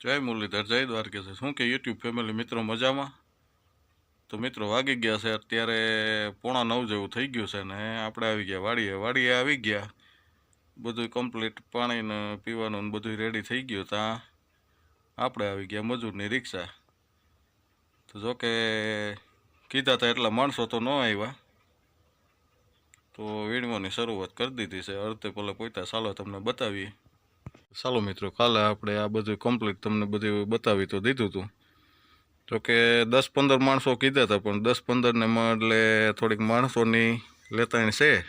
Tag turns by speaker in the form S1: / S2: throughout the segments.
S1: જય મુરલીધર, જય દ્વારકેશ શું કે યુટ્યુબ ફેમિલી મિત્રો મજામાં? તો મિત્રો વાગી ગયા છે, અત્યારે પોણા નવ જેવું થઈ ગયું છે ને, આપણે આવી ગયા, વાડીએ વાડીએ આવી ગયા. બધું કમ્પ્લીટ પાણીને પીવાનું ને બધું રેડી થઈ ગયું ત્યાં આપણે આવી ગયા મજૂરની રિક્ષા. તો જો કે કીધા હતા એટલા માણસો તો ન આવ્યા. તો વીણવાની શરૂઆત કરી દીધી છે, અડધે પહેલાં પોતા ચાલો તમને બતાવીએ. ચાલો મિત્રો કાલે આપણે આ બધું કમ્પ્લીટ તમને બધું બતાવી તો દીધું હતું તો કે દસ પંદર માણસો કીધા હતા, પણ દસ પંદરને એટલે થોડીક માણસોની લેતાણ છે.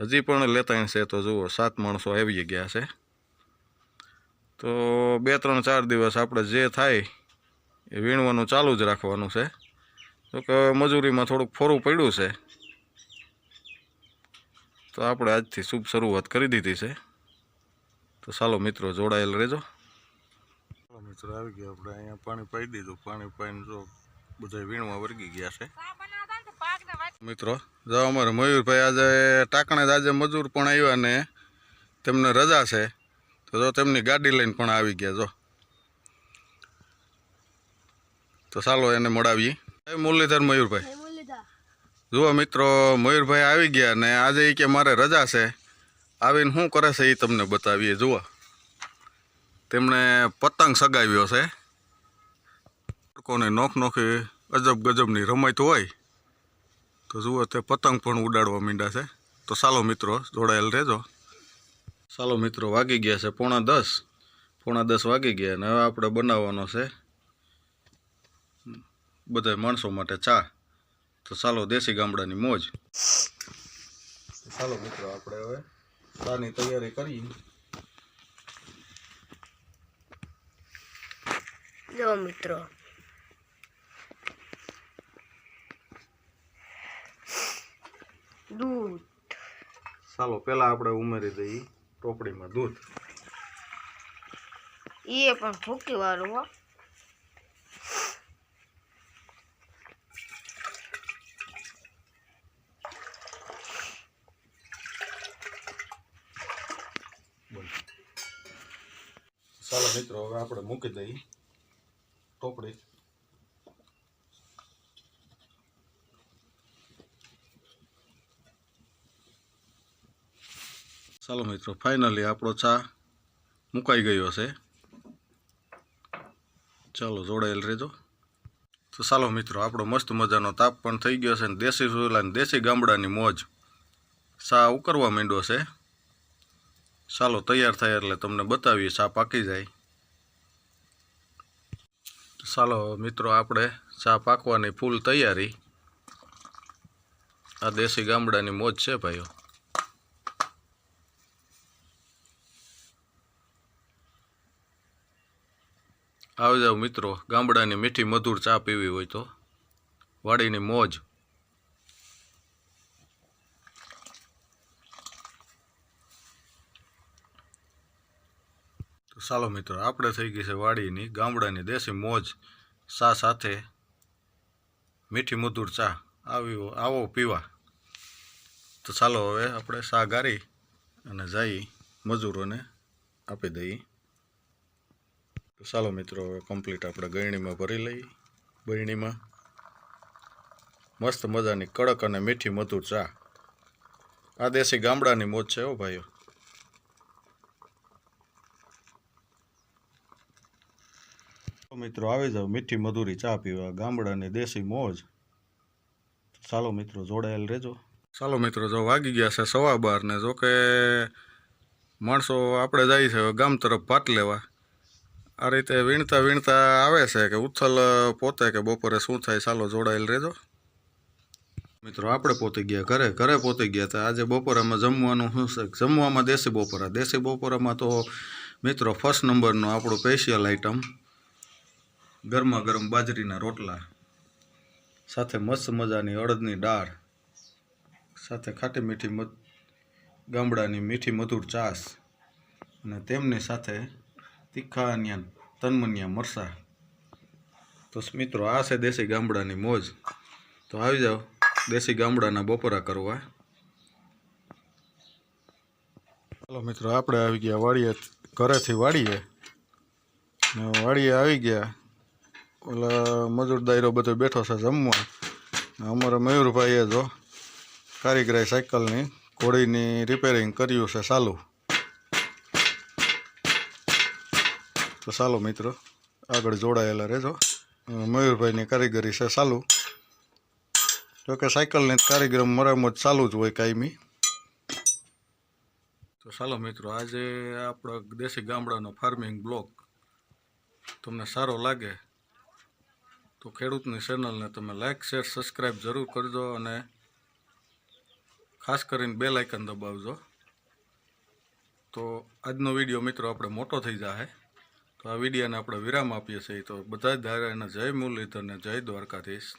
S1: હજી પણ લેતાણ છે તો જુઓ, સાત માણસો આવી ગયા છે. તો બે, ત્રણ, ચાર દિવસ આપણે જે થાય એ વીણવાનું ચાલુ જ રાખવાનું છે. તો કે મજૂરીમાં થોડુંક ફોરું પડ્યું છે. તો આપણે આજથી શુભ શરૂઆત કરી દીધી છે. તો ચાલો મિત્રો જોડાયેલ રહેજો. મિત્રો આવી ગયા આપણે. અહીંયા પાણી પાઈ દીધું. પાણી પાઈને જો બધા વીણમાં વર્ગી ગયા છે. મિત્રો જો અમારે મયુરભાઈ આજે ટાંકણે જ આજે મજૂર પણ આવ્યા ને તેમને રજા છે. તો જો તેમની ગાડી લઈને પણ આવી ગયા જો. તો ચાલો એને મળાવીએ. એ મુરલીધર મયુરભાઈ. જુઓ મિત્રો મયુરભાઈ આવી ગયા ને આજે કે મારે રજા છે. આવીને શું કરે છે એ તમને બતાવીએ, જુઓ. તેમણે પતંગ સગાવ્યો છે. કોને નોખ નોખી અજબ ગજબની રમત હોય, તો જુઓ તે પતંગ પણ ઉડાડવા માંડ્યા છે. તો ચાલો મિત્રો, જોડાયેલ રહેજો. ચાલો મિત્રો, વાગી ગયા છે પોણા દસ. પોણા દસ વાગી ગયા અને હવે આપણે બનાવવાનો છે બધા માણસો માટે ચા. તો ચાલો દેશી ગામડાની મોજ. ચાલો મિત્રો, આપણે હવે ચાની તૈયારી કરી.
S2: જો મિત્રો. દૂધ.
S1: ચાલો પેલા આપણે ઉમેરી દઈએ ટોપડીમાં દૂધ.
S2: એ પણ ભૂકી વાળું હો.
S1: ચાલો મિત્રો, હવે આપણે મૂકી દઈએ. ટોપડી. ચાલો મિત્રો ફાઇનલી આપણો ચા મુકાઈ ગયો છે. ચાલો, જોડાયેલ રહેજો. તો ચાલો મિત્રો, આપણો મસ્ત મજાનો તાપ પણ થઈ ગયો છે ને દેશી સુલા અને દેશી ગામડાની મોજ. ચા ઉકરવા માંડ્યો છે. ચાલો, તૈયાર થાય એટલે તમને બતાવીએ, ચા પાકી જાય. ચાલો, મિત્રો, આપણે ચા પાકવાની ફૂલ તૈયારી. આ દેશી ગામડાની મોજ છે, ભાઈઓ. આવી જાઓ, મિત્રો, ગામડાની મીઠી મધુર ચા પીવી હોય તો. વાડીની મોજ. તો ચાલો મિત્રો, આપણે થઈ ગઈ છે વાડીની, ગામડાની દેશી મોજ. ચા સાથે? મીઠી મધુર ચા. આવી આવો પીવા. તો ચાલો હવે આપણે ચા ગારી અને જઈ મજૂરોને આપી દઈએ. તો ચાલો મિત્રો, હવે કમ્પ્લીટ આપણે ગળણીમાં ભરી લઈએ. બરણીમાં મસ્ત મજાની કડક અને મીઠી મધુર ચા. આ દેશી ગામડાની મોજ છે હો ભાઈઓ. મિત્રો, આવી જાઓ મીઠી મધુરી ચા પીવા ગામડાની દેશી મોજ. ચાલો મિત્રો, જોડાયેલ રહેજો. ચાલો મિત્રો, જો વાગી ગયા છે સવા બાર ને, જો કે માણસો આપણે જાય છે ગામ તરફ ભાત લેવા. આ રીતે વીણતા વીણતા આવે છે કે ઉથલ પોતે કે બપોરે શું થાય, ચાલો જોડાયેલ રહેજો. મિત્રો, આપણે પોતી ગયા ઘરે ઘરે પોતી ગયા હતા. આજે બપોરામાં જમવાનું શું છે? જમવામાં દેશી બપોરા. દેશી બપોરામાં તો મિત્રો ફર્સ્ટ નંબરનો આપણો સ્પેશિયલ આઈટમ ગરમા ગરમ બાજરીના રોટલા, સાથે મસ્ત મજાની અડદની દાળ, સાથે ખાટી મીઠી મધ, ગામડાની મીઠી મધુર ચાસ અને તેમની સાથે તીખા અન્યા તનમનિયા મરસા. તો મિત્રો, આ છે દેશી ગામડાની મોજ. તો આવી જાઓ, દેશી ગામડાના બપોરા કરવા. ચાલો મિત્રો, આપણે આવી ગયા, વાડીએ, ઘરેથી વાડીએ. ને વાડીએ આવી ગયા. ઓલા મજૂર દાયરો બધો બેઠો છે જમવા. અમારા મયુરભાઈએ જો કારીગરાઈ સાયકલની ઘોડીની રિપેરિંગ કર્યું છે ચાલુ. તો ચાલો મિત્રો, આગળ જોડાયેલા રહેજો. મયુરભાઈની કારીગરી છે ચાલુ. જોકે સાયકલની કાર્યક્રમ મરામત ચાલુ જ હોય કાયમી. તો ચાલો મિત્રો, આજે આપણો દેશી ગામડાનો ફાર્મિંગ બ્લોક તમને સારો લાગે તો ખેડૂતની ચેનલને તમે લાઇક શેર સબસ્ક્રાઈબ જરૂર કરજો અને ખાસ કરીને બે લાઇકન દબાવજો. તો આજનો વીડિયો મિત્રો આપણે મોટો થઈ જાય તો આ વિડીયોને આપણે વિરામ આપીએ છીએ. તો બધા જ ધારાને જય મુરલીધરને જય દ્વારકાધીશ.